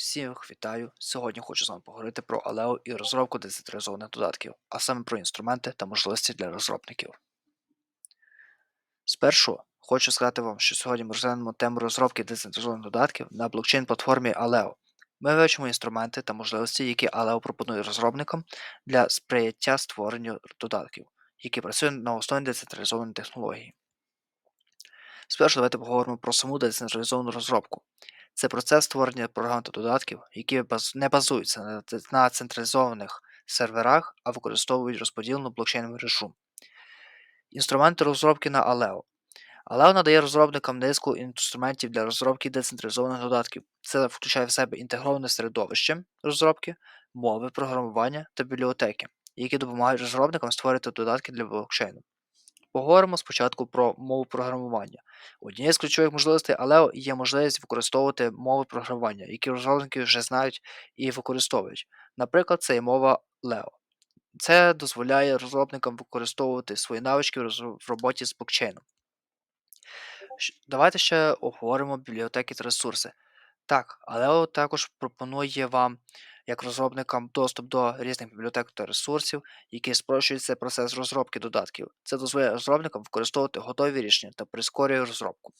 Всіх вітаю! Сьогодні хочу з вами поговорити про Aleo і розробку децентралізованих додатків, а саме про інструменти та можливості для розробників. Спершу хочу сказати вам, що сьогодні ми розглянемо тему розробки децентралізованих додатків на блокчейн-платформі Aleo. Ми вивчимо інструменти та можливості, які Aleo пропонує розробникам для сприяття створенню додатків, які працюють на основі децентралізованої технології. Спершу давайте поговоримо про саму децентралізовану розробку. Це процес створення програм та додатків, які не базуються на, централізованих серверах, а використовують розподілену блокчейн мережу. Інструменти розробки на Aleo. Aleo надає розробникам низку інструментів для розробки децентралізованих додатків. Це включає в себе інтегроване середовище розробки, мови програмування та бібліотеки, які допомагають розробникам створити додатки для блокчейну. Поговоримо спочатку про мову програмування. Однією з ключових можливостей Aleo є можливість використовувати мови програмування, які розробники вже знають і використовують. Наприклад, це є мова Leo. Це дозволяє розробникам використовувати свої навички в роботі з блокчейном. Давайте ще обговоримо бібліотеки та ресурси. Так, Aleo також пропонує вам, як розробникам, доступ до різних бібліотек та ресурсів, які спрощують цей процес розробки додатків. Це дозволяє розробникам використовувати готові рішення та прискорює розробку.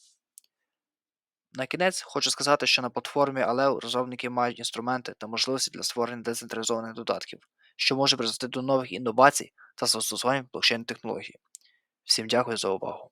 На кінець хочу сказати, що на платформі Aleo розробники мають інструменти та можливості для створення децентралізованих додатків, що може призвести до нових інновацій та застосування блокчейн технологій. Всім дякую за увагу.